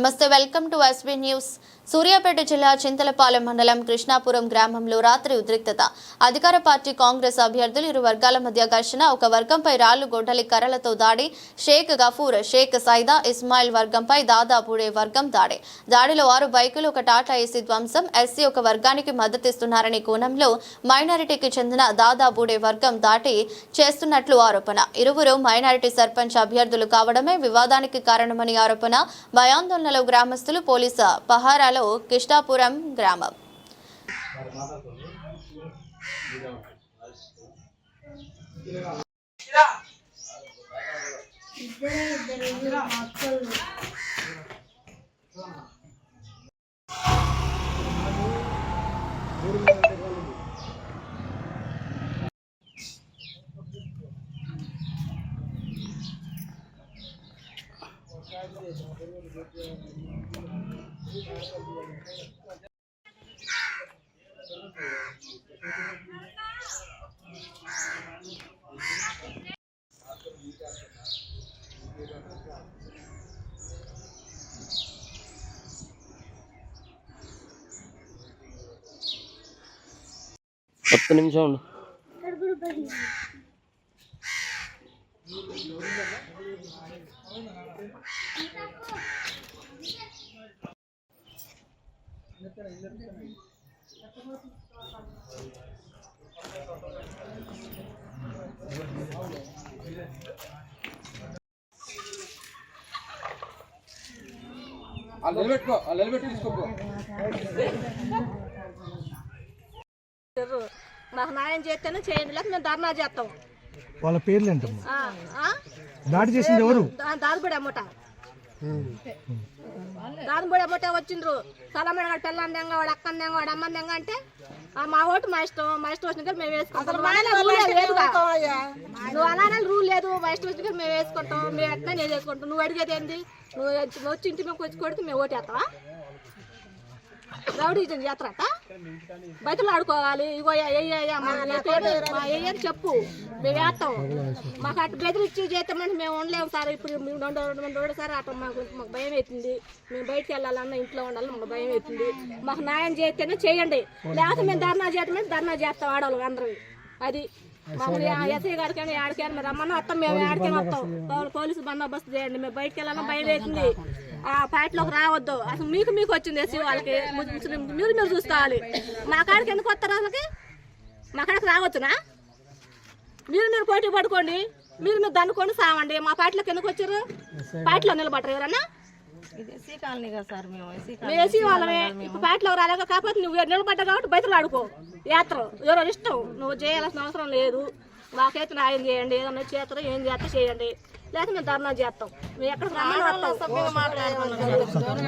నమస్తే welcome to SB news. Suryapet జిల్లా చింతలపాలెం మండలం కృష్ణాపురం గ్రామంలో రాత్రి ఉద్రిక్తత. అధికార పార్టీ కాంగ్రెస్ అభ్యర్థులు ఇరు వర్గాల మధ్య ఘర్షణ ఒక వర్గంపై రాళ్ళు గొడ్డలి కర్రలతో దాడి షేక్ గఫూర్ షేక్ సైదా ఇస్మాయిల్ వర్గంపై దాదాపుడే వర్గం దాడి. దాడిలో ఆరు బైకులు ఒక టాటా ఏసీ ధ్వంసం ఎస్సీ ఒక వర్గానికి మద్దతిస్తున్నారనే కోణంలో మైనారిటీకి చెందిన దాదాపుడే వర్గం దాటి చేస్తున్నట్లు ఆరోపణ. ఇరువురు మైనారిటీ సర్పంచ్ అభ్యర్థులు కావడమే వివాదానికి కారణమని ఆరోపణ. భయాందోళన భయాందోళనలో గ్రామస్తులు పోలీసు పహారాలో కిష్టాపురం గ్రామం. ఇద్దరే ఇద్దరు మక్కలు ఒక్క నిమిషం ఉండు వాళ్ళు నిలబెట్టుకో వాళ్ళు నిలబెట్టి తీసుకోపో. మాకు న్యాయం చేస్తేనే చేయండి లేకపోతే మేము ధర్నా చేస్తాం. వాళ్ళ పేర్లు ఏంటమ్మా? ఆ, ఆ? దాడి చేసింది ఎవరు? దా- దారిపడి అమ్మట. దారిపడి అమ్మట వచ్చిండ్రు. సలమైన పిల్లందంగా వాడు అక్కందంగా వాడు అమ్మందంగా అంటే ఆ, మా ఓటు మా ఇష్టం మా ఇష్టం వచ్చిన మేము వేసుకుంటాం. నువ్వు అనాలి రూల్ లేదు మా ఇష్టం వచ్చిన మేము వేసుకుంటాం మేము ఎట్లా నేను వేసుకుంటాం నువ్వు అడిగేది ఏంది? నువ్వు నువ్వు వచ్చి ఇంటి మేము వచ్చి కొడితే మేము ఓటేస్తావా? రౌడీ చేస్తారట బయటలు ఆడుకోవాలి. ఇగో అయ్యా చెప్పు. మేము వేస్తాం మాకు అటు బెదిరించి చేస్తామని మేము ఉండలేము సార్. ఇప్పుడు మేము రెండు రెండు రోజులు సార్ అటు మాకు మాకు భయం అవుతుంది. మేము బయటకు వెళ్ళాలన్నా ఇంట్లో ఉండాలి మాకు భయం అవుతుంది. మాకు న్యాయం చేస్తేనే చేయండి. లేకపోతే మేము ధర్నా చేయటమే ధర్నా చేస్తాం ఆడవాళ్ళు అందరూ అది మమ్మల్ని ఎస్ఐ గారికి కానీ ఆడికైనా మీరు. వస్తాం మేము ఆడికైనా వస్తాం. పోలీసు బందోబస్తు చేయండి. మేము బయటికి వెళ్ళాలన్నా భయం అవుతుంది ఆ పార్టీలోకి రావద్దు. అసలు మీకు మీకు వచ్చింది ఎస్సీ వాళ్ళకి. ముస్లిం మీరు మీరు చూసుకోవాలి. మా కాడికి ఎందుకు వస్తారు అసలుకి? మా కాడికి రావచ్చునా? మీరు మీరు పోటీ పడుకోండి. మీరు మీరు దన్నుకొని సావండి. మా పార్టీలోకి ఎందుకు వచ్చారు? పార్టీలో నిలబడరు ఎవరన్నా? మేము ఎస్సీ వాళ్ళమే? ఇప్పుడు పార్టీలో రాలేక కాకపోతే నువ్వు నిలబడ్డా కాబట్టి బయటలు ఆడుకో. యాత్ర. ఎవరో ఇష్టం? నువ్వు చేయాల్సిన అవసరం లేదు. మాకైతే న్యాయం చేయండి. ఏదన్నా చేస్తారో ఏం చేస్తా చేయండి. లేకపోతే మేము ధర్నా చేస్తాం. మేము ఎక్కడికి రమ్మని వస్తాం.